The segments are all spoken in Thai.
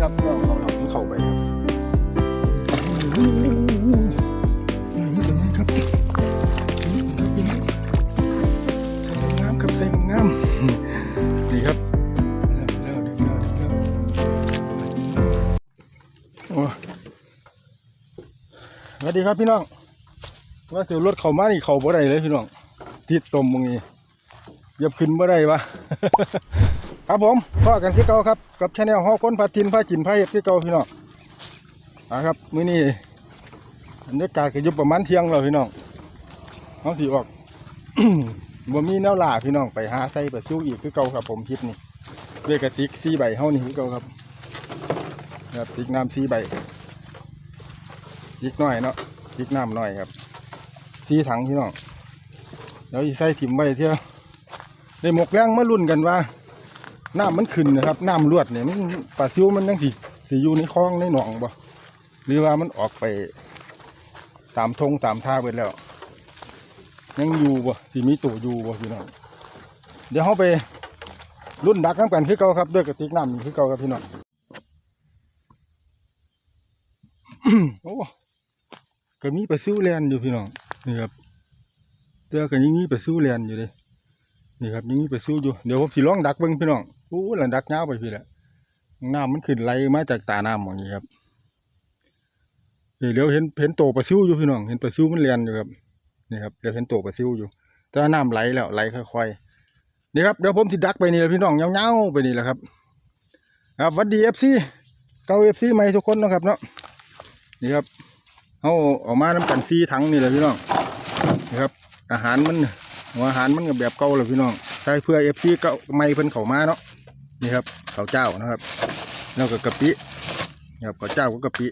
ครับเราเขาเราเข้าไปครับนี่ทำไมครับงามครับใส่งามนี่ครับแล้วแล้วแล้วแล้วโอ้สวัสดีครับพี่น้องว่าเสียวรถเข้ามานี่เข้าบ่ได้เลยพี่น้องติดตมมึงนี่เหยับขึ้นบ่ได้วะ ครับผมพ่อกันคือเก่าครับกับชาแนลฮอคนพาทินพากินพาเห็ดคือเก่าพี่น้องนะครับมื้อนี้บรรยากาศก็อยู่ประมาณเที่ยงแล้วพี่น้องเขาสิออกบ่มีแนวล่าพี่น้องไปหาใส่ปลาซิวอีกคือเก่าครับ ผมคลิปนี้ด้วยกระติกสีใบเฮานี่คือเก่าครับครับติกน้ำสีใบติกน้อยเนาะติกน้ำน้อยครับสีถังพี่น้องเดี๋ยวอีใส่ถิ่มไว้เที่ยวได้หมกแรงมาลุ้นกันว่า น้ำมันขึ้นนะครับ น้ำรวดเนี่ยมันปลาซิวมันยังสิสิอยู่ในคลองในหนองบ่หรือว่ามันออกไป ตามทงตามท่าไปแล้ว ยังอยู่บ่สิมีตู่อยู่บ่พี่น้องเดี๋ยวเขาไปรุ่นดักน้ำกันคือเก่าครับด้วยกระติกน้ำนี่คือเก่าครับพี่น้องโอ้ก็มีปลาซิวแลนอยู่พี่น้องนี่ครับเจอกันยังมีปลาซิวแลนอยู่เลยนี่ครับยังมีปลาซิวอยู่เดี๋ยวผมสิลองดักเบิ่งพี่น้อง อู้หลังดักยาไปพี่แหละน้ำมันขึ้นไหลมาจากตาน้ำอย่างนี้ครับเดี๋ยวเห็นเห็นโตปลาซิวอยู่พี่น้อง เห็นปลาซิวมันเลียนอยู่ครับนี่ครับเดี๋ยวเห็นโตปลาซิวอยู่ แต่น้ำไหลแล้วไหลค่อยๆนี่ครับเดี๋ยวผมสิดักไปนี่แหละพี่น้องเงาๆไปนี่แหละครับ ครับวัดดีเอฟซีเก้าเอฟซีใหม่ทุกคนนะครับเนาะนี่ครับเอาออกมาน้ำกันซีถังนี่แหละพี่น้องนี่ครับ อาหารมันอาหารมันก็แบบเก่าเลยพี่น้องใช้เพื่อเอฟซีเก่าไม่เพิ่นเข้ามาเนาะ นี่ครับข้าวเจ้านะครับแล้วก็กะปินะครับข้าวเจ้าก็กะปิ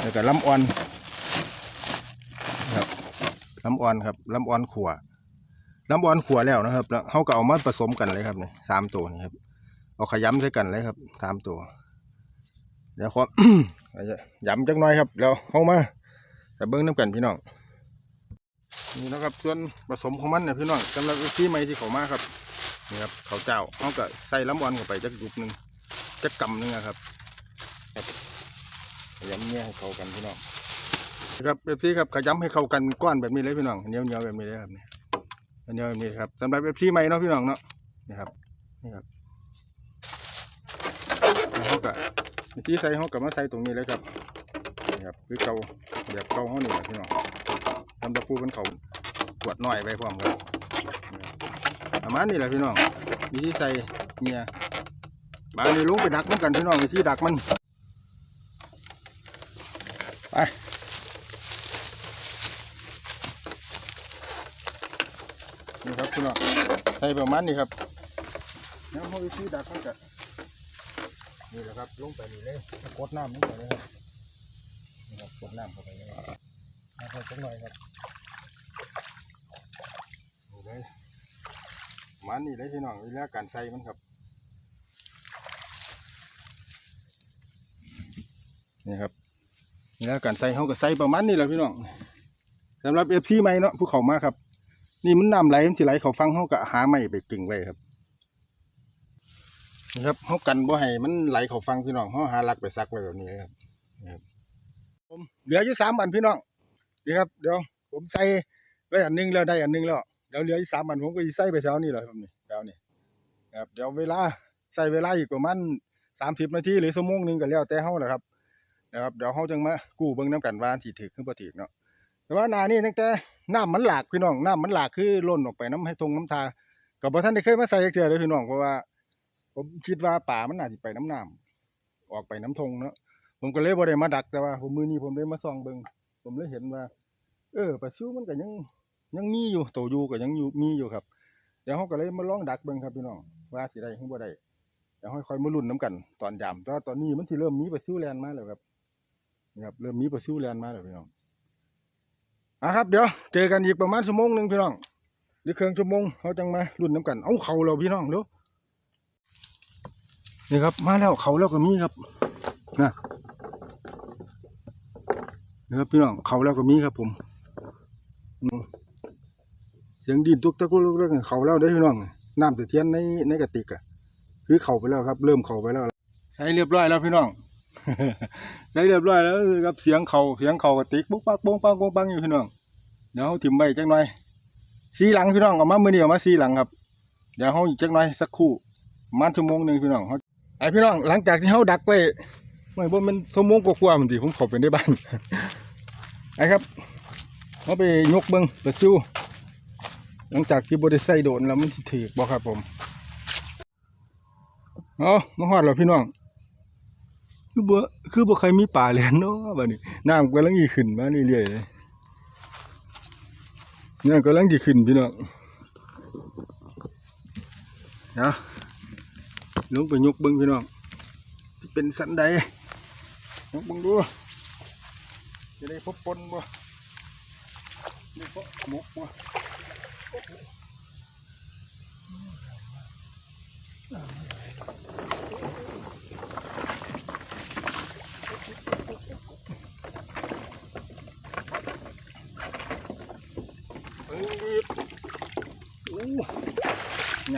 แล้วก็ลำอ่อนนะครับลำอ่อนครับลำอ่อนขัวลำอ่อนขัวแล้วนะครับแล้วเขาก็เอามาผสมกันเลยครับนี่สามตัวนี่ครับเอาขย้ำใส่กันเลยครับสามตัวเดี๋ยวขอยำจักหน่อยครับแล้วเข้ามาแต่เบิ้งน้ำกันพี่น้องนี่นะครับส่วนผสมของมันเนี่ยพี่น้องสำหรับที่ใหม่ที่เขามาครับ นี่ครับเขาเจ้าเขาก็ใส่ล้ำวันเข้าไปจักยุบหนึ่งจักกำหนึ่งอะครับขยำเนี่ยให้เข้ากันพี่น้องนะครับเอฟซีครับขยำให้เข้ากันก้อนแบบนี้เลยพี่น้องเนียเนียวๆแบบนี้เลยครับเนี่เนียแบบนี้ครับสำหรับเอฟซีใหม่เนาะพี่น้องเนาะนี่ครับนี่ครับเขาก็ที่ใส่เขาก็มาใส่ตรงนี้เลยครับนี่ครับคือเกาแบบเกาเขานี่แหละพี่น้องทำตะปูเป็นเขาขวดหน่อยไปพร้อมครับ ประมาณนี้แหละพี่น้องวิธีใส่เนี่ยมาในลุงไปดักมันกันพี่น้องวิธีดักมันไปนี่ครับพี่น้องใส่ประมาณนี้ครับแล้วพอวิธีดักมันก็นี่แหละครับลงไปนี่เลยกดน้ำลงไปเลยครับนี่ครับกดน้ำเข้าไปเลยนะครับจักหน่อยครับ นี่เลย มันนี่เลยพี่น้องเวลาการใส่มันครับนี่ครับเวลาการใส่เขาก็ใส่ประมาณนี้แหละพี่น้องสำหรับเอฟซีใหม่เนาะผู้เขามาครับ นี่มันน้ำไหลมันสิไหลเขาฟังเขาก็หาไม้ไปกึ่งไว้ครับนี่ครับเขากันบ่ให้มันไหลเขาฟังพี่น้องเขาหาลักไปซักไว้แบบนี้ครับนี่ครับผมเหลืออยู่สามอันพี่น้องนี่ครับ เดี๋ยวผมใส่ได้อันหนึงแล้วได้อันหนึงแล้ว ดี๋ยวเหลืออีกสามอันผมก็สิใส่ไปเช้านี่แหละครับนี่เดี๋ยวนี่ครับเดี๋ยวเวลาใส่เวลาอีกประมาณสามสิบนาทีหรือชั่วโมงหนึงก็แล้วแต่เฮาแหละครับนะครับเดี๋ยวเฮาจังมากู้เบิ่งน้ำกันว่าสิถึกหรือบ่ถึกเนาะแต่ว่านานี่ตั้งแต่น้ำมันหลากพี่น้องน้ำมันหลากคือล้นออกไปน้ำให้ทงน้ำทาก็บ่ทันได้เคยมาใส่เทื่อเลยพี่น้องเพราะว่า ผมคิดว่าป่ามันน่าสิไปน้ำน้ำออกไปน้ำทงเนาะผมก็เลยบ่ได้มาดักแต่ว่า ผมมือนี้ผมได้มาส่องเบิ่งผมเลยเห็นว่า เออปลาซิวมันก็ยัง ยังมีอยู่โตอยู่ก็ยังอยู่มีอยู่ครับเดี๋ยวเขาก็เลยมาลองดักเบิ่งครับพี่น้องว่าสิได้หรือบ่ได้เดี๋ยวค่อยๆมาลุ้นน้กัน ตอนยามแต่ตอนนี้มันสิเริ่มมีปลาซิวแลนมาแล้วครับนี่ครับเริ่มมีปลาซิวแลนมาแล้วพี่น้องอะครับเดี๋ยวเจอกันอีกประมาณชั่วโมงหนึ่งพี่น้องหรือเครึ่งชั่วโมงเขาจังมาลุ้นน้กันเอาเขาเราพี่น้องเดี๋ยวนี่ครับมาแล้วเขาแล้วก็มีครับนะนี่ครับพี่น้องเขาแล้วก็มีครับผม สียงดินตุกตะกุกลุกเรื่องเขาแล้วได้พี่น้องน้ำตะเทียนในในกระติกอะคือเขาไปแล้วครับ เริ่มเขาไปแล้ว ใช้เรียบร้อยแล้วพี่น้องใช้เรียบร้อยแล้วครับเสียงเขาเสียงเขากระติกปุ๊กปักปุ้งปังปุ้งปังอยู่พี่น้องเดี๋ยวเขาถิ่มไว้จักหน่อยสีหลังพี่น้องเอามามือเดียวมาสีหลังครับ เดี๋ยวเขาจักหน่อยสักคู่มาณชั่วโมงหนึ่งพี่น้องเขาไอพี่น้องหลังจากที่เขาดักไว้ไม่บ่แมันชั่วโมงกว่าๆมันสิผมเขอไปในบ้านไอครับเขาไปยกเบิ้งไปซิว หลังจากที่บริใส่โดนแล้วมันสิถือบ่ครับผมเอามาฮอดแล้วพี่น้องคือบ่คือบ่เคยมีป่าเลยเนาะบัดนี้น้ำกำลังสิขึ้นมาเรื่อยๆเลยน้ำกำลังสิขึ้นพี่น้องนะลงไปยกเบิ่งพี่น้องสิเป็นสันใดยกเบิ่งดูจะได้พบปนบ่ได้พบหมกบ่ ง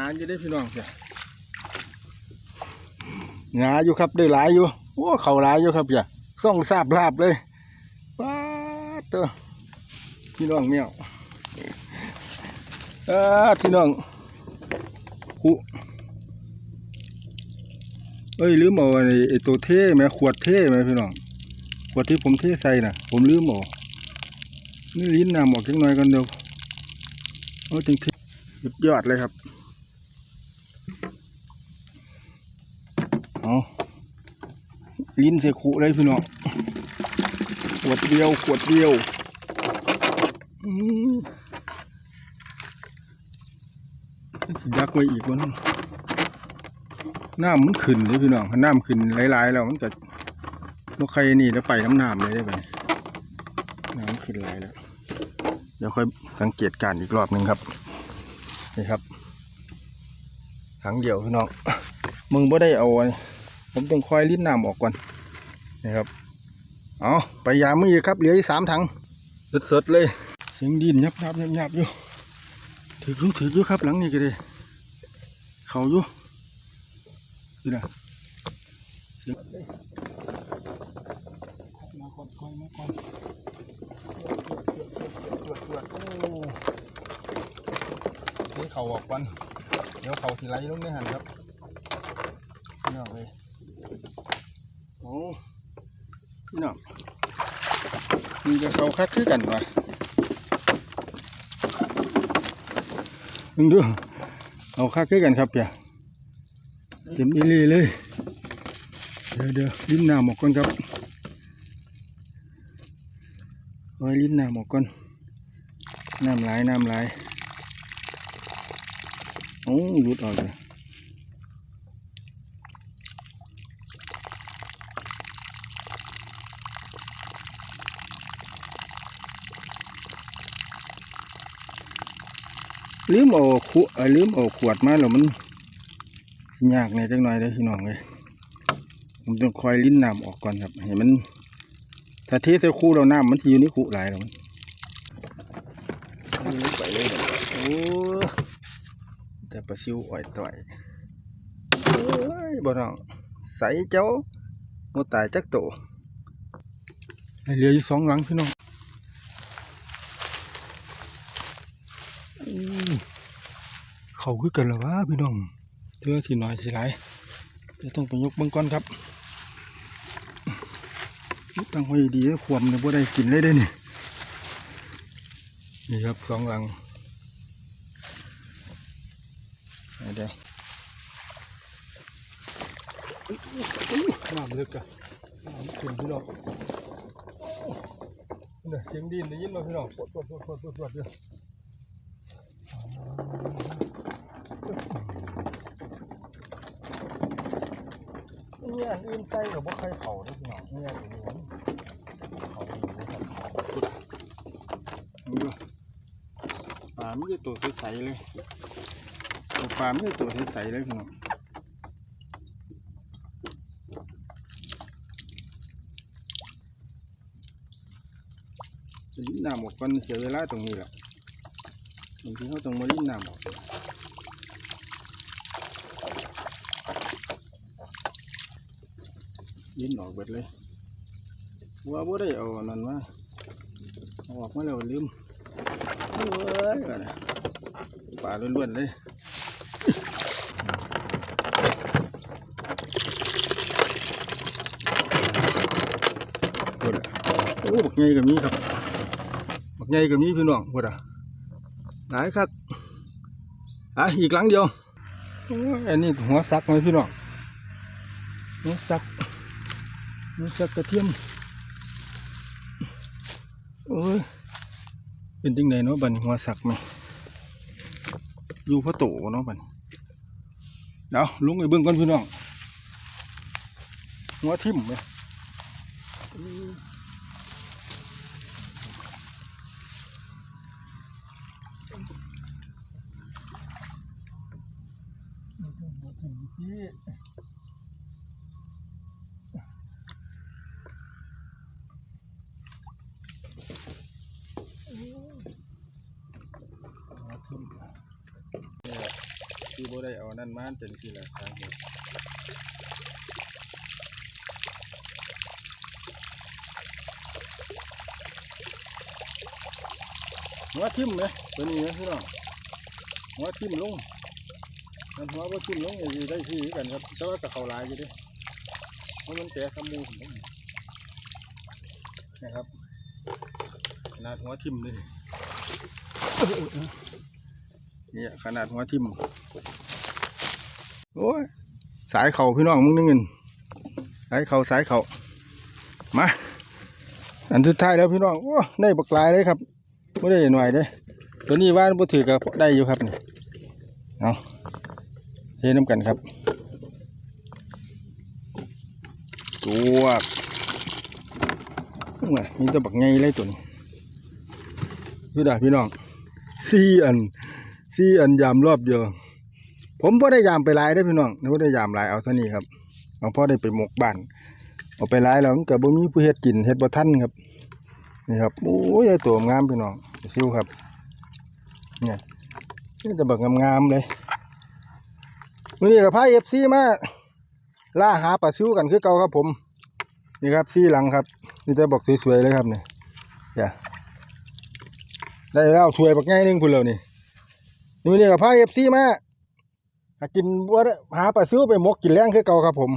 าจะได้พี่น้องจ้ะหงาอยู่ครับได้หลายอยู่โอ้เขาหลายอยู่ครับจ้ะส่องสาบลาบเลยป้าเตัวพี่น้องเมียว อพี่น้องหูเอ้ยลืมเอาไอ้ตัวเท่ไหมขวดเท่ไหมพี่น้องขวดที่ผมเทใส่น่ะ ผมลืมเอานี่ลิ้นน้ำออกจังหน่อยกันเดียวโอ้จริงๆสุดยอดเลยครับเอาลิ้นเสคุเลยพี่น้องขวดเดียวขวดเดียวอืมสิ ยักไว้อีกวันน้ำมันขึ้นเลยพี่น้องน้ำขึ้นหลายๆแล้วมันก็บ่ใครนี่แล้วไปน้ำน้ำเลยได้ไปน้ำขึ้นหลายแล้วเดี๋ยวค่อยสังเกตการอีกรอบหนึ่งครับนี่ครับถังเดียวพี่น้องมึงบ่ได้เอาผมต้องคอยลิ้นน้ำออกก่อนนี่ครับเอาไปยามมืออีกครับเหลืออีกสามถังสดๆเลยเสียงดินยับยับยับยับอยู่ถือยู่ถือยู่ครับหลังนี้ก็เลย เขาอยู่นี่นะเสียงเลยมาก่อนคอยมาก่อนตรวจตรวจโอ้เดี๋ยวเขาออกก่อนเดี๋ยวเขาสิไหลลงในหันครับนี่น้องเลยโอ้นี่น้องมีจะเขาคัดคือกันวะมึงดู เอาคัดคือกันครับเปียเต็มอีหลีเลย เดี๋ยวเดี๋ยวลิ้นน้ำออกก่อนครับไว้ลิ้นน้ำออกก่อนน้ำไหลายน้ำไหลายโอ้หลุดออกเลย ลืมเอาขวดลืมเอาขวดมาแล้วมันยากในอยจังหน่อยเลยพี่น้องเลยผมต้องคอยลิ้นน้ำออกก่อนครับเห็นมันถ้าเทใส่คู่เราน้ำมันจะอยู่ในคู่หลายแล้วมันไปเลยโอ้แต่ปลาซิวอ่อยต่อยโอ้ยบ่น้องใส่เจ้าโมตายจักโตเหลืออยู่สองหลังพี่น้อง เขาคือกันแล้วะพี่น้องเรือสิหน่อยสิหลายเดี๋ยวต้องไปยกเบิ่งก่อนครับตั้งไว้ดีๆความเนี่ยบ่ได้กินเลยเด้นี่นี่ครับสองหลังเดี๋ยวน้ำลึกอะน้ำขึ้นพี่น้องเนี่ยเสียงดินได้ยินไหมพี่น้องปวดปวดปวดปวดปวดเยวเนี่ยอันอื่นใส่กับว่าใครเผาได้พี่น้องเนี่ยตัวนี้มันเผาอยู่นะครับดูปลาไม่ได้ตัวใสๆเลยตัวปลาไม่ได้ตัวใสๆเลยพี่น้องจะลิ้นน้ำออกก่อนเสียเวลาตรงนี้แหละบางทีเขาต้องมาลิ้นน้ำออก ลิ้นออกเบิดเลยว่าบ่ได้เอานนั้นมาออกมาแล้วลืมโอ้ยว่าน่ะปลาล้วนๆเลยโอ้ยโอ้บักใหญ่ก็มีครับบักใหญ่ก็มีพี่น้องพุ่นอะหลายคักอะอีกหลังเดียวอันนี้หัวซักไหมพี่น้องหัวซัก หัวซักกระเทียม โอ้ย เป็นจังไดเนาะบันหัวซักไหมอยู่พระโตเนาะบันเดี๋ยวลุงไปเบิ่งก่อนพี่น้อง หัวทิ่มไหมที่ บ่ได้เอานั่นมาเป็นที่ละสาเหตุหัวทิ่มไหมตัวนี้นะพี่น้องหัวทิ่มลงมันหัวบ่ทิ่มลงอย่างได้ที่กันครับแต่ว่ากับเขาลายอยู่ดิเพราะมันแก่ขมูผมนะครับขนาดหัวทิ่มเลยเนี่ยขนาดหัวทิ่ม อ้ยสายเข่าพี่น้องมึงนึงเงินสายเข่าสายเข่ามาอันสุดท้ายแล้วพี่น้องโอ้ได้บักหลายเลยครับไม่ได้หน่อยเด้ตัวนี้ว่านบ่ถือกับได้อยู่ครับนี่เอาเทน้ำกันครับตัวกมีตัวบักไงเลยตัวนี้พี่าพี่น้องสี่อันสี่อันยามรอบเดียว ผมพ่ได้ยามไปหลายได้พี่น้องพ่ได้ยามหลายเอาเท่านี้ครับเอาพ่อได้ไปหมกบ้านเอาไปหลายแล้วมันก็บ่มีผู้เฮ็ดกินเฮ็ดบ่ทันครับนี่ครับโอ้ยตัวงามพี่น้องซิวครับเนี่ยนี่จะบักงามๆเลยมื้อนี้ก็พา FC มาล่าหาปลาซิวกันคือเก่าครับผมนี่ครับซี่หลังครับนี่จะบอกสวยๆเลยครับเนี่ยอย่าได้แล้วถ้วยบักใหญ่หนึงพุ่นแล้วนี่นี่นี่กับพายเอฟซีมา กินบัวหาปลาซิวไปมกกินแรงคือเก่าครับผม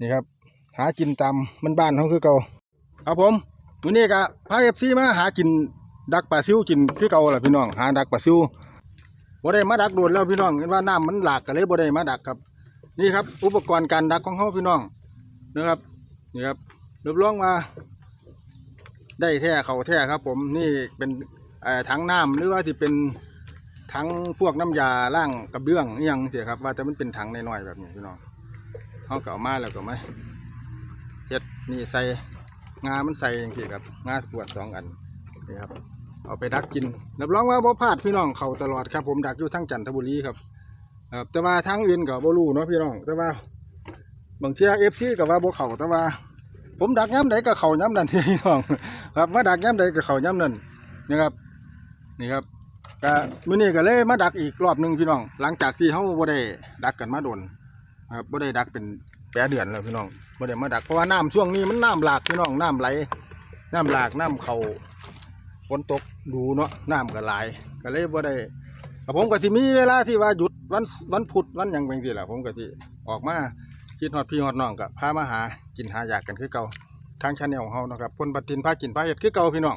นี่ครับ หากินตามมันบ้านเขาคือเก่าครับผมวันนี้กับพาเอฟซีมาหากินดักปลาซิวกินคือเก่าแหละพี่น้อง หาดักปลาซิวบ่ได้มาดักโดนแล้วพี่น้องเห็นว่าน้ำมันหลากกันเลยบ่ได้มาดักครับ นี่ครับ อุปกรณ์การดักของเขาพี่น้องนะครับนี่ครับรับรองมาได้แท้เขาแท้ครับ ผมนี่เป็นถังน้ำหรือว่าที่เป็น ทั้งพวกน้ำยาล้างกระเบื้องอยังเสียครับ ว่าแต่มันเป็นถังน้อยๆแบบนี้พี่น้องเขาเก่ามาแล้วก็ไหมเฮ็ดนี่ใส่งา มันใส่อย่างที่ครับงาขวดสองอันนี่ครับเอาไปดักกินรับรองว่าบ่พลาดพี่น้องเขาตลอดครับ ผมดักอยู่ทั้งจันทบุรีครับครับแต่ว่าทั้งอื่นก็บ่รู้เนาะพี่น้อง แต่ว่าบางเที่ยเอฟซีก็ว่าบ่เข้าแต่ว่า ผมดักย้ำใดก็เข้าย้ำนั่นพี่น้อง ครับมาดักย้ำใดก็เข้าย้ำนั่นนะครับ นี่ครับ ก็มื้อนี้ก็เลยมาดักอีกรอบหนึงพี่น้อง หลังจากที่เฮาบ่ได้ดักกันมาโดนนะครับบ่ได้ดักเป็นแปดเดือนแล้วพี่น้องบ่ได้มาดักเพราะว่าน้ำช่วงนี้มันน้ำหลากพี่น้องน้ำไหล น้ำหลากน้ำเข้าฝนตกดูเนาะน้ำก็หลาย ก็เลยบ่ได้ก็ผมก็สิมีเวลาที่ว่าหยุดวันวันพุธวันหยังเป็นสิล่ะผมก็สิออกมาคิดฮอดพี่ฮอดน้องก็พามาหากินหาอยากกันคือเก่าทางชาแนลของเฮานะครับคนบัดทินพากินพาเฮ็ดคือเก่าพี่น้อง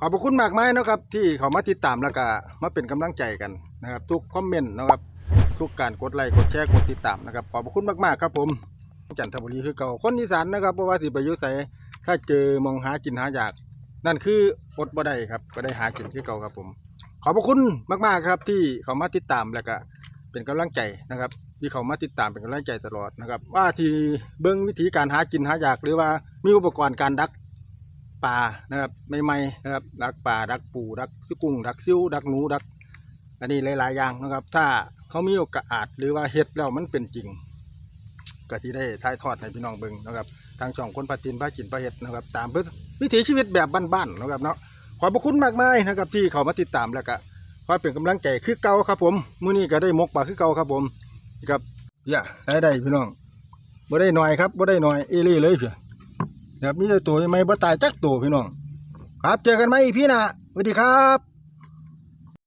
ขอบคุณมากมายนะครับ ที่เขามาติดตามแล้วก็มาเป็นกำลังใจกันนะครับ ทุกคอมเมนต์นะครับ ทุกการกดไลค์กดแชร์กดติดตามนะครับขอบคุณมากๆครับผมจันทบุรีคือเก่าคนอีสานนะครับเพราะว่าสิไปอยุใสถ้าเจอมองหากินหาอยาก นั่นคืออดบ่ได้ครับก็ได้หากินคือเก่าครับผม ขอบคุณมากๆครับที่เขามาติดตามแล้วก็เป็นกำลังใจนะครับ ที่เขามาติดตามเป็นกำลังใจตลอดนะครับ ว่าที่เบื้องวิธีการหากินหาอยาก หรือว่ามีอุปกรณ์การดัก ปลานะครับใหม่ๆนะครับดักปลาดักปูดักซิกุ้งดักซิวดักหนูดัก อันนี้หลายๆอย่างนะครับ ถ้าเขามีโอกาสหรือว่าเฮ็ดแล้วมันเป็นจริงก็ที่ได้ถ่ายทอดให้พี่น้องเบิ่งนะครับ ทางช่องคนปาตินพากินพาเฮ็ดนะครับ ตามวิถีชีวิตแบบบ้านๆนะครับเนาะขอบพระคุณมากมายนะครับ ที่เขามาติดตามแล้วก็คอเป็นกำลังใจคือเก่าครับผมมื้อนี้ก็ได้มกปลาคือเก่าครับผมนะครับอย่าได้ได้พี่น้องบ่ได้หน่อยครับบ่ได้หน่อยเอเล่เลยเพื่อ ครับมีแต่ตัวใหม่บ่ตายจักตัวพี่น้อง ครับเจอกันไหมพี่นะสวัสดีครับ